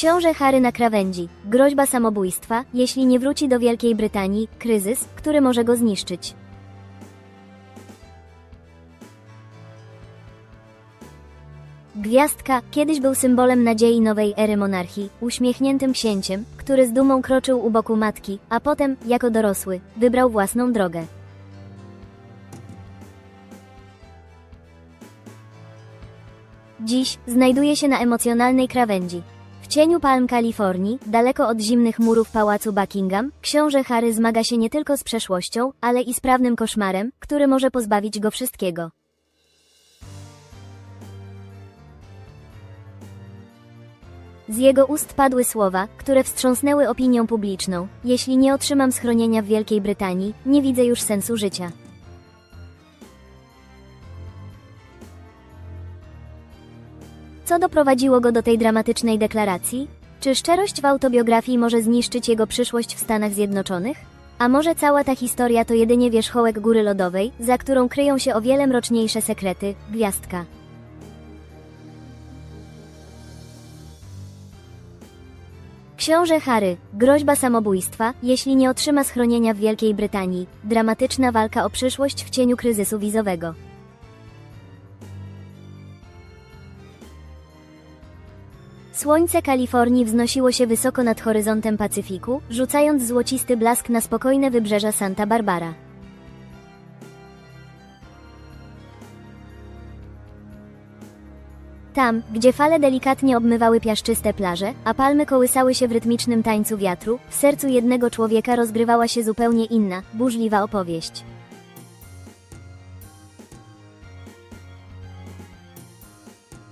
Książę Harry na krawędzi. Groźba samobójstwa, jeśli nie wróci do Wielkiej Brytanii, kryzys, który może go zniszczyć. Gwiazdka kiedyś był symbolem nadziei nowej ery monarchii, uśmiechniętym księciem, który z dumą kroczył u boku matki, a potem, jako dorosły, wybrał własną drogę. Dziś znajduje się na emocjonalnej krawędzi. Cieniu palm Kalifornii, daleko od zimnych murów pałacu Buckingham, książę Harry zmaga się nie tylko z przeszłością, ale i z prawnym koszmarem, który może pozbawić go wszystkiego. Z jego ust padły słowa, które wstrząsnęły opinią publiczną. Jeśli nie otrzymam schronienia w Wielkiej Brytanii, nie widzę już sensu życia. Co doprowadziło go do tej dramatycznej deklaracji? Czy szczerość w autobiografii może zniszczyć jego przyszłość w Stanach Zjednoczonych? A może cała ta historia to jedynie wierzchołek góry lodowej, za którą kryją się o wiele mroczniejsze sekrety, gwiazdka? Książę Harry, groźba samobójstwa, jeśli nie otrzyma schronienia w Wielkiej Brytanii, dramatyczna walka o przyszłość w cieniu kryzysu wizowego. Słońce Kalifornii wznosiło się wysoko nad horyzontem Pacyfiku, rzucając złocisty blask na spokojne wybrzeża Santa Barbara. Tam, gdzie fale delikatnie obmywały piaszczyste plaże, a palmy kołysały się w rytmicznym tańcu wiatru, w sercu jednego człowieka rozgrywała się zupełnie inna, burzliwa opowieść.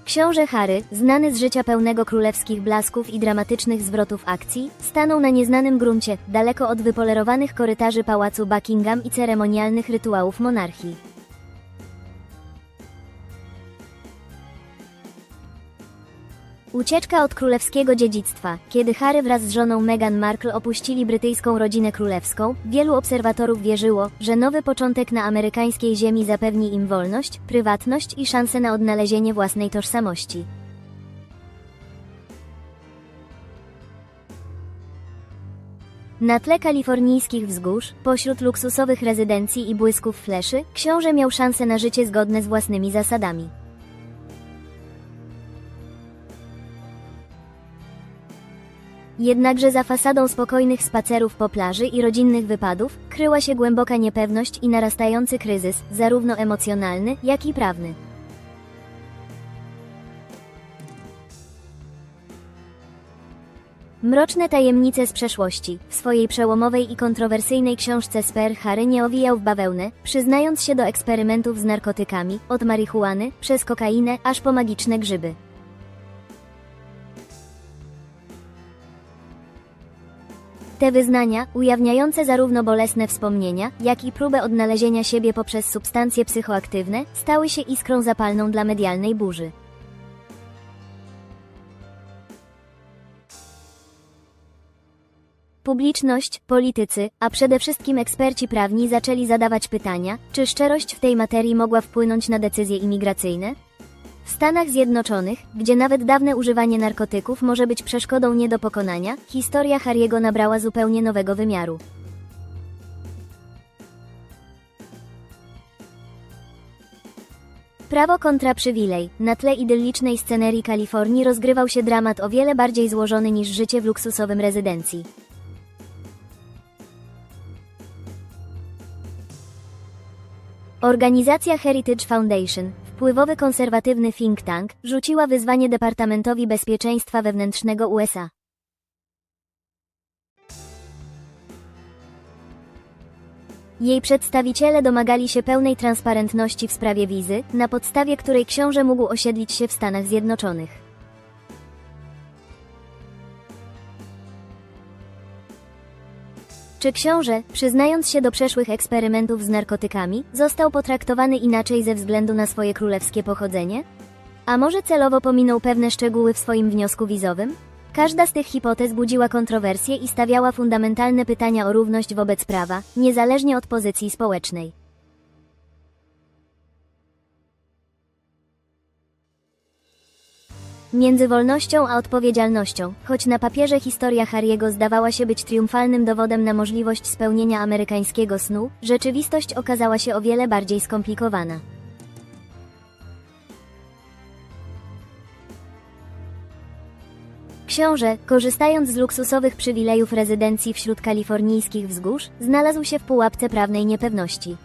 Książę Harry, znany z życia pełnego królewskich blasków i dramatycznych zwrotów akcji, stanął na nieznanym gruncie, daleko od wypolerowanych korytarzy pałacu Buckingham i ceremonialnych rytuałów monarchii. Ucieczka od królewskiego dziedzictwa. Kiedy Harry wraz z żoną Meghan Markle opuścili brytyjską rodzinę królewską, wielu obserwatorów wierzyło, że nowy początek na amerykańskiej ziemi zapewni im wolność, prywatność i szansę na odnalezienie własnej tożsamości. Na tle kalifornijskich wzgórz, pośród luksusowych rezydencji i błysków fleszy, książę miał szansę na życie zgodne z własnymi zasadami. Jednakże za fasadą spokojnych spacerów po plaży i rodzinnych wypadów kryła się głęboka niepewność i narastający kryzys, zarówno emocjonalny, jak i prawny. Mroczne tajemnice z przeszłości. W swojej przełomowej i kontrowersyjnej książce Sper Harry nie owijał w bawełnę, przyznając się do eksperymentów z narkotykami, od marihuany, przez kokainę, aż po magiczne grzyby. Te wyznania, ujawniające zarówno bolesne wspomnienia, jak i próbę odnalezienia siebie poprzez substancje psychoaktywne, stały się iskrą zapalną dla medialnej burzy. Publiczność, politycy, a przede wszystkim eksperci prawni zaczęli zadawać pytania, czy szczerość w tej materii mogła wpłynąć na decyzje imigracyjne? W Stanach Zjednoczonych, gdzie nawet dawne używanie narkotyków może być przeszkodą nie do pokonania, historia Harry'ego nabrała zupełnie nowego wymiaru. Prawo kontra przywilej. Na tle idyllicznej scenerii Kalifornii rozgrywał się dramat o wiele bardziej złożony niż życie w luksusowym rezydencji. Organizacja Heritage Foundation, wpływowy konserwatywny think tank, rzuciła wyzwanie Departamentowi Bezpieczeństwa Wewnętrznego USA. Jej przedstawiciele domagali się pełnej transparentności w sprawie wizy, na podstawie której książę mógł osiedlić się w Stanach Zjednoczonych. Czy książę, przyznając się do przeszłych eksperymentów z narkotykami, został potraktowany inaczej ze względu na swoje królewskie pochodzenie? A może celowo pominął pewne szczegóły w swoim wniosku wizowym? Każda z tych hipotez budziła kontrowersje i stawiała fundamentalne pytania o równość wobec prawa, niezależnie od pozycji społecznej. Między wolnością a odpowiedzialnością, choć na papierze historia Harry'ego zdawała się być triumfalnym dowodem na możliwość spełnienia amerykańskiego snu, rzeczywistość okazała się o wiele bardziej skomplikowana. Książę, korzystając z luksusowych przywilejów rezydencji wśród kalifornijskich wzgórz, znalazł się w pułapce prawnej niepewności.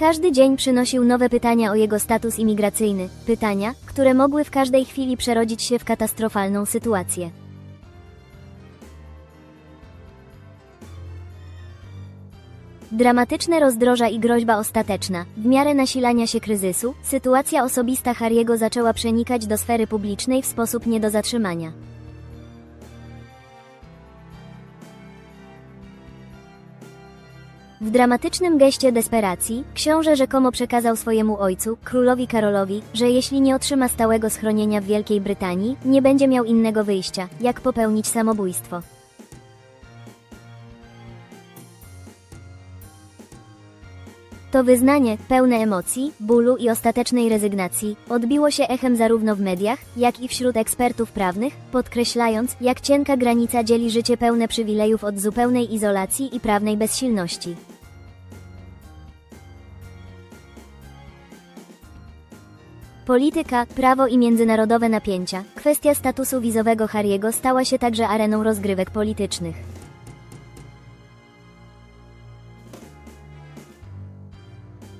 Każdy dzień przynosił nowe pytania o jego status imigracyjny, pytania, które mogły w każdej chwili przerodzić się w katastrofalną sytuację. Dramatyczne rozdroża i groźba ostateczna. W miarę nasilania się kryzysu, sytuacja osobista Harry'ego zaczęła przenikać do sfery publicznej w sposób nie do zatrzymania. W dramatycznym geście desperacji, książę rzekomo przekazał swojemu ojcu, królowi Karolowi, że jeśli nie otrzyma stałego schronienia w Wielkiej Brytanii, nie będzie miał innego wyjścia, jak popełnić samobójstwo. To wyznanie, pełne emocji, bólu i ostatecznej rezygnacji, odbiło się echem zarówno w mediach, jak i wśród ekspertów prawnych, podkreślając, jak cienka granica dzieli życie pełne przywilejów od zupełnej izolacji i prawnej bezsilności. Polityka, prawo i międzynarodowe napięcia. Kwestia statusu wizowego Harry'ego stała się także areną rozgrywek politycznych.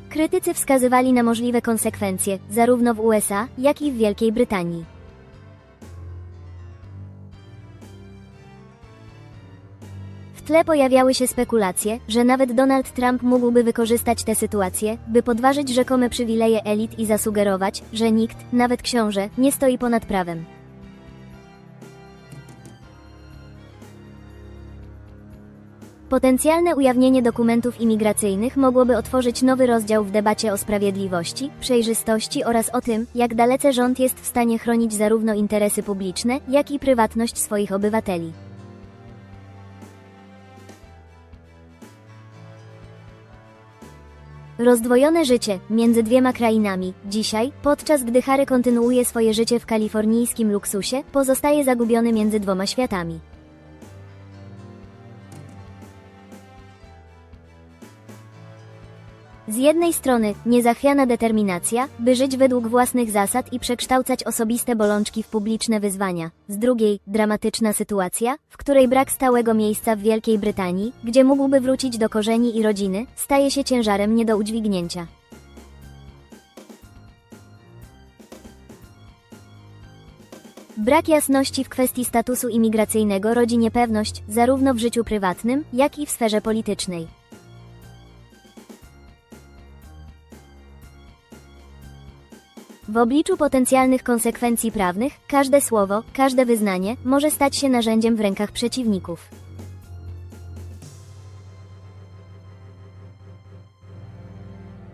Krytycy wskazywali na możliwe konsekwencje, zarówno w USA, jak i w Wielkiej Brytanii. Tle pojawiały się spekulacje, że nawet Donald Trump mógłby wykorzystać tę sytuację, by podważyć rzekome przywileje elit i zasugerować, że nikt, nawet książę, nie stoi ponad prawem. Potencjalne ujawnienie dokumentów imigracyjnych mogłoby otworzyć nowy rozdział w debacie o sprawiedliwości, przejrzystości oraz o tym, jak dalece rząd jest w stanie chronić zarówno interesy publiczne, jak i prywatność swoich obywateli. Rozdwojone życie między dwiema krainami, dzisiaj, podczas gdy Harry kontynuuje swoje życie w kalifornijskim luksusie, pozostaje zagubiony między dwoma światami. Z jednej strony, niezachwiana determinacja, by żyć według własnych zasad i przekształcać osobiste bolączki w publiczne wyzwania. Z drugiej, dramatyczna sytuacja, w której brak stałego miejsca w Wielkiej Brytanii, gdzie mógłby wrócić do korzeni i rodziny, staje się ciężarem nie do udźwignięcia. Brak jasności w kwestii statusu imigracyjnego rodzi niepewność, zarówno w życiu prywatnym, jak i w sferze politycznej. W obliczu potencjalnych konsekwencji prawnych, każde słowo, każde wyznanie może stać się narzędziem w rękach przeciwników.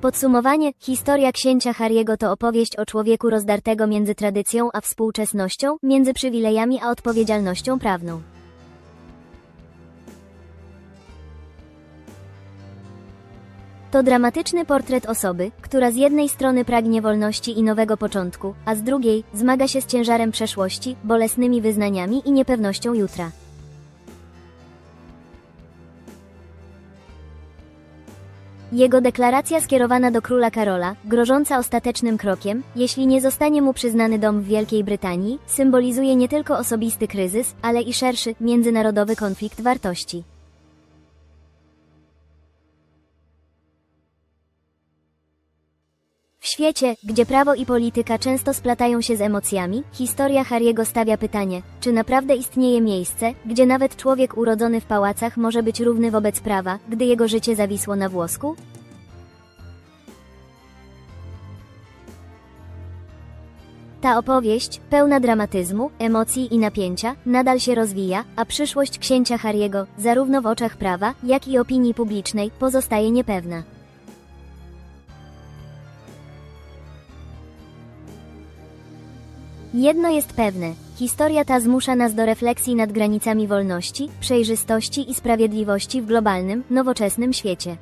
Podsumowanie, historia księcia Harry'ego to opowieść o człowieku rozdartego między tradycją a współczesnością, między przywilejami a odpowiedzialnością prawną. To dramatyczny portret osoby, która z jednej strony pragnie wolności i nowego początku, a z drugiej zmaga się z ciężarem przeszłości, bolesnymi wyznaniami i niepewnością jutra. Jego deklaracja skierowana do króla Karola, grożąca ostatecznym krokiem, jeśli nie zostanie mu przyznany dom w Wielkiej Brytanii, symbolizuje nie tylko osobisty kryzys, ale i szerszy, międzynarodowy konflikt wartości. Świecie, gdzie prawo i polityka często splatają się z emocjami, historia Harry'ego stawia pytanie, czy naprawdę istnieje miejsce, gdzie nawet człowiek urodzony w pałacach może być równy wobec prawa, gdy jego życie zawisło na włosku? Ta opowieść, pełna dramatyzmu, emocji i napięcia, nadal się rozwija, a przyszłość księcia Harry'ego, zarówno w oczach prawa, jak i opinii publicznej, pozostaje niepewna. Jedno jest pewne, historia ta zmusza nas do refleksji nad granicami wolności, przejrzystości i sprawiedliwości w globalnym, nowoczesnym świecie.